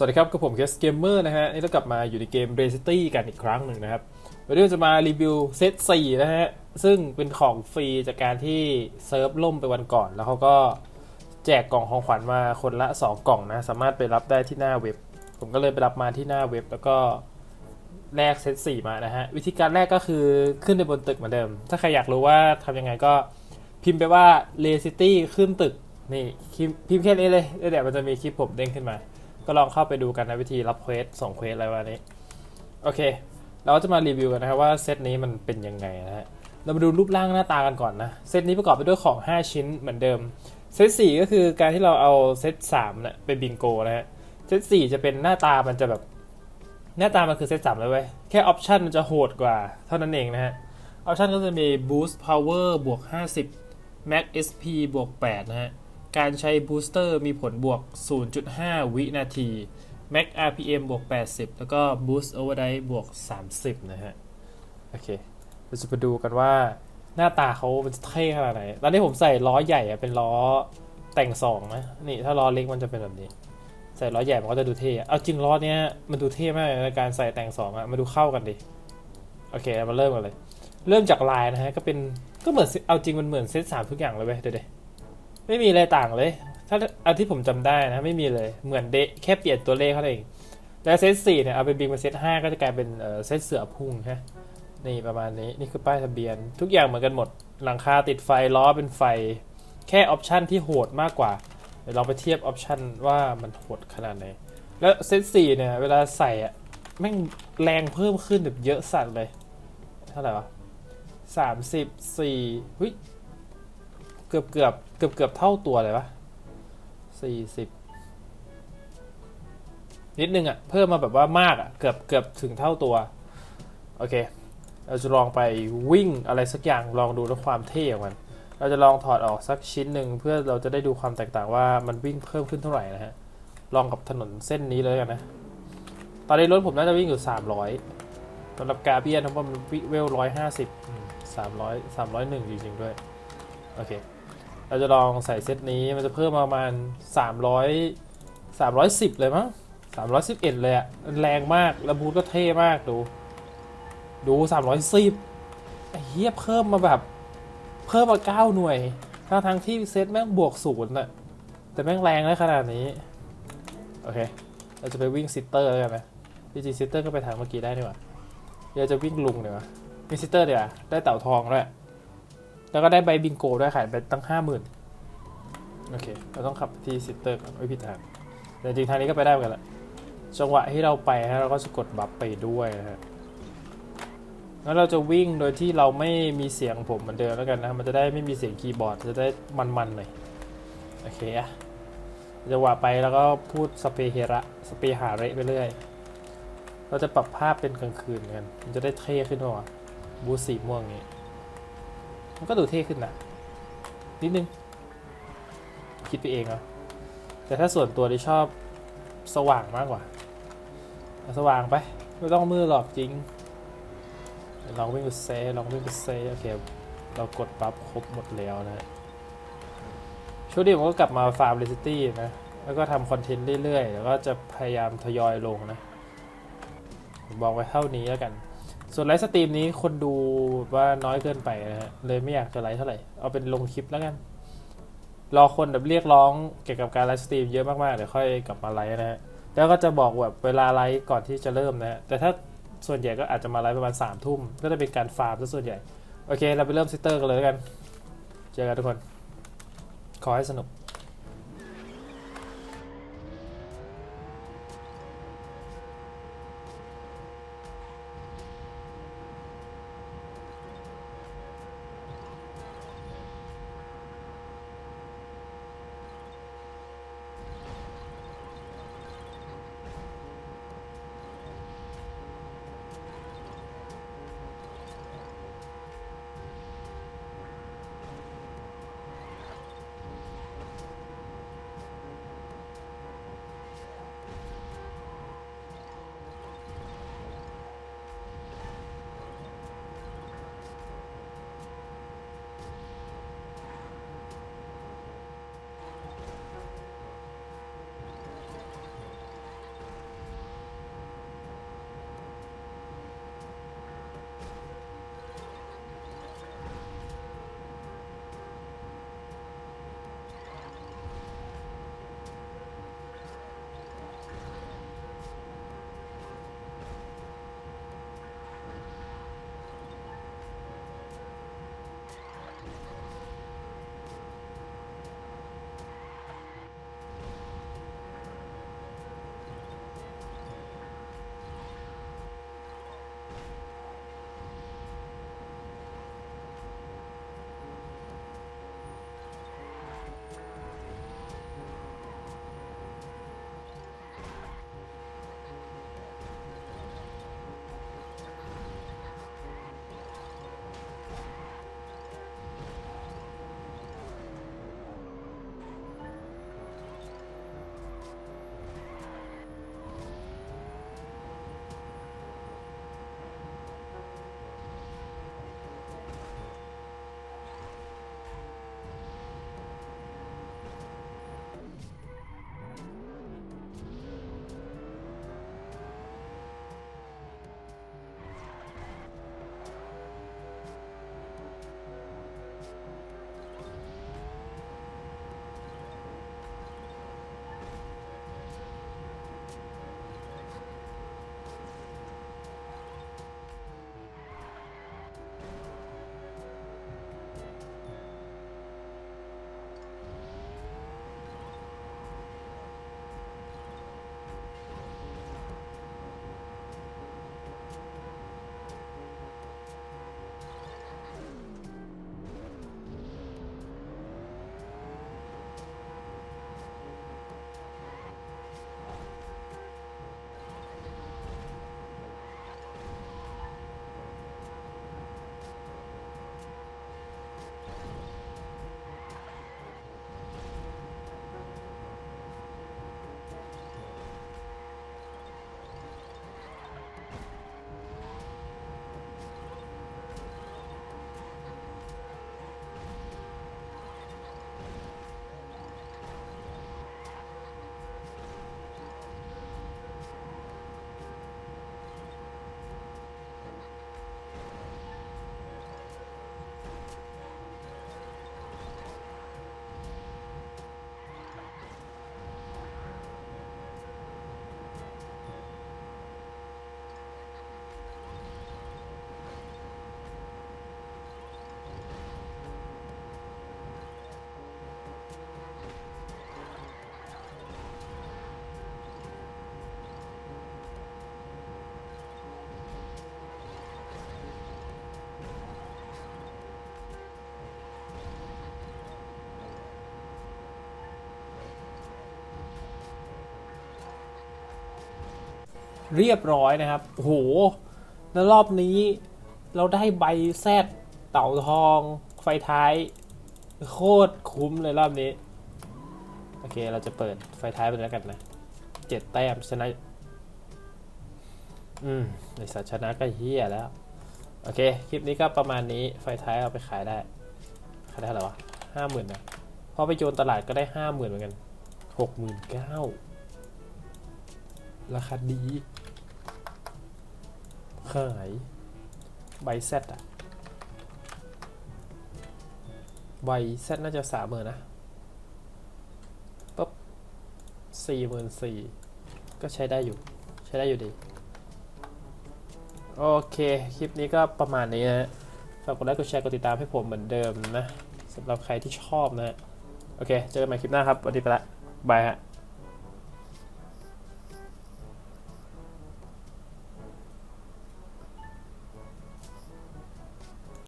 สวัสดีครับกับผมเคสเกมเมอร์นะฮะ นี่เรากลับมาอยู่ในเกม r e c i t y กันอีกครั้งหนึ่งนะครับวันนี้เราจะมารีวิวเซต4นะฮะ ซึ่งเป็นของฟรีจากการที่เซิร์ฟล่มไปวันก่อน แล้วเขาก็แจกกล่องของขวัญมาคนละ 2 กล่องนะ สามารถไปรับได้ที่หน้าเว็บ ผมก็เลยไปรับมาที่หน้าเว็บ แล้วก็แลกเซต4มานะฮะ วิธีการแรกก็คือขึ้นไปบนตึกเหมือนเดิม ถ้าใครอยากรู้ว่าทำยังไงก็พิมพ์ไปว่า r e c i t y ขึ้นตึกนี่พิมพ์แค่นี้เลยเดี๋ยวมันจะมีคลิปผมเด้งขึ้นมา ก็ลองเข้าไปดูกันในวิธีรับเควสส่งเควสอะไรวันนี้ โอเค เราจะมารีวิวกันนะครับว่าเซตนี้มันเป็นยังไงนะฮะ เรามาดูรูปร่างหน้าตากันก่อนนะ เซตนี้ประกอบไปด้วยของ 5 ชิ้นเหมือนเดิม เซต4ก็คือการที่เราเอาเซต3เนี่ยไปบิงโกนะฮะ เซต4จะเป็นหน้าตามันจะแบบ หน้าตามันคือเซต3เลยเว้ย แค่ออปชันมันจะโหดกว่าเท่านั้นเองนะฮะ ออปชันก็จะมี boost power บวก50 max sp บวก8นะฮะ การใช้บูสเตอร์มีผลบวก 0.5 วินาที Max RPM บวก 80 แล้วก็ Boost Overdrive บวก 30 นะฮะ โอเค เราจะไปดูกันว่าหน้าตาเขามันจะเท่ขนาดไหน ตอนนี้ผมใส่ล้อใหญ่อะเป็นล้อแต่งสองนะ นี่ถ้าล้อเล็กมันจะเป็นแบบนี้ ใส่ล้อใหญ่มันก็จะดูเท่ เอาจริงล้อเนี้ยมันดูเท่มากในการใส่แต่งสองอะมาดูเข้ากันดิ โอเค มาเริ่มกันเลย เริ่มจากลายนะฮะ ก็เป็น ก็เหมือน เอาจริงมันเหมือนเซตสามทุกอย่างเลยเว้ยเดี๋ยวดิ ไม่มีอะไรต่างเลย ถ้าเอาที่ผมจำได้นะไม่มีเลย เหมือนเดะแค่เปลี่ยนตัวเลขเขานั้นเอง แล้วเซตสี่เนี่ยเอาไปบิงเป็นเซตห้าก็จะกลายเป็นเซตเสือพุ่งฮะนี่ประมาณนี้นี่คือป้ายทะเบียน ทุกอย่างเหมือนกันหมด หลังคาติดไฟล้อเป็นไฟ แค่ออปชันที่โหดมากกว่าเดี๋ยวเราไปเทียบออปชันว่ามันโหดขนาดไหน แล้วเซตสี่เนี่ยเวลาใส่อะแม่งแรงเพิ่มขึ้นแบบเยอะสัตว์เลย เท่าไหร่วะสามสิบสี่หุ้ยเกือบเกือบ เกือบเกือบเท่าตัวเลยปะสี่สิบนิดนึงอะ่ะ เพิ่มมาแบบว่ามากอะ่ะ เกือบเกือบถึงเท่าตัว โอเค เราจะลองไปวิ่งอะไรสักอย่างลองดูด้วยความเท่ของมัน เราจะลองถอดออกสักชิ้นหนึ่งเพื่อเราจะได้ดูความแตกต่างว่ามันวิ่งเพิ่มขึ้นเท่าไหร่นะฮะ ลองกับถนนเส้นนี้เลยกันนะ ตอนนี้รถผมน่าจะวิ่งอยู่สามร้อยสำหรับกาเบียนนะว่ามันเวลร้อยห้าสิบสามร้อยสามร้อยหนึ่งจริงๆด้วย โอเค เราจะลองใส่เซตนี้มันจะเพิ่มประมาณ 300 310 เลยมั้ง311 เลยอะแรงมากแล้วบูทก็เท่มากดู ดู 310ไอ้เฮียเพิ่มมาแบบ เพิ่มมา 9 หน่วย ทั้งทั้งที่เซตแม่งบวกศูนย์อะแต่แม่งแรงได้ขนาดนี้ โอเค เราจะไปวิ่งซิสเตอร์แล้วกันนะจริงๆซิสเตอร์ก็ไปทางเมื่อกี้ได้นี่หว่าเดี๋ยวจะวิ่งลุงเดี๋ยววิ่งซิสเตอร์เดี๋ยวาได้เต่าทองด้วย แล้วก็ได้ใบบิงโกด้วยขายไปตั้งห้าหมื่นโอเค เราต้องขับที่ซิสเตอร์ก่อนไม่ผิดทางแต่จริงทางนี้ก็ไปได้เหมือนกันแหละจังหวะที่เราไปฮะเราก็จะกดบัฟไปด้วยนะฮะแล้วเราจะวิ่งโดยที่เราไม่มีเสียงผมเหมือนเดิมแล้วกันนะมันจะได้ไม่มีเสียงคีย์บอร์ดจะได้มันๆหน่อยโอเคอะจังหวะไปแล้วก็พูดสเปเฮระสเปหาเระไปเรื่อยเราจะปรับภาพเป็นกลางคืนกัน มันจะได้เท่ขึ้นหน่อยบูสีม่วงนี้ มันก็ดูเท่ขึ้นนะนิดนึง คิดไปเองอะแต่ถ้าส่วนตัวที่ชอบสว่างมากกว่า สว่างไป ไม่ต้องมือหรอกจริงลองวิ่งไปเซลองวิ่งไปเซโอเค เรากดปั๊บครบหมดแล้วนะช่วงนี้ผมก็กลับมาฟาร์มเรซิตี้นะ แล้วก็ทำคอนเทนต์เรื่อยๆ แล้วก็จะพยายามทยอยลงนะ ผมบอกไว้เท่านี้แล้วกัน ส่วนไลฟ์สตรีมนี้คนดูว่าน้อยเกินไปนะฮะเลยไม่อยากจะไลฟ์เท่าไหร่ เอาเป็นลงคลิปแล้วกัน รอคนแบบเรียกร้องเกี่ยวกับการไลฟ์สตรีมเยอะมากๆเดี๋ยวค่อยกลับมาไลฟ์นะฮะแล้วก็จะบอกแบบเวลาไลฟ์ก่อนที่จะเริ่มนะฮะแต่ถ้าส่วนใหญ่ก็อาจจะมาไลฟ์ประมาณ3ามทุ่มก็จะเป็นการฟาร์มซะส่วนใหญ่ โอเค เราไปเริ่มซิสเตอร์กันเลยแล้วกัน เจอกันทุกคน ขอให้สนุก เรียบร้อยนะครับโหแล้วรอบนี้เราได้ใบแซดเต่าทอง ไฟท้าย โคตรคุ้มเลยรอบนี้ โอเคเราจะเปิดไฟท้ายไปแล้วกันนะเจ็ดแต้มชนะ อืมในสัชนะก็เฮียแล้ว โอเค คลิปนี้ก็ประมาณนี้ไฟท้ายเอาไปขายได้ ขายได้เท่าไหร่วะห้าหมื่นนะพอไปโยนตลาดก็ได้ห้าหมื่นเหมือนกันหกหมื่นเก้าราคาดี ขายใบเซตอะใบเซตน่าจะสามหมื่นนะปุ๊บสี่หมื่นสี่ก็ใช้ได้อยู่ ใช้ได้อยู่ดี โอเค คลิปนี้ก็ประมาณนี้นะฝากกดไลค์กดแชร์กดติดตามให้ผมเหมือนเดิมนะสำหรับใครที่ชอบนะฮะโอเค เจอกันใหม่คลิปหน้าครับ วันนี้ไปละบายฮะ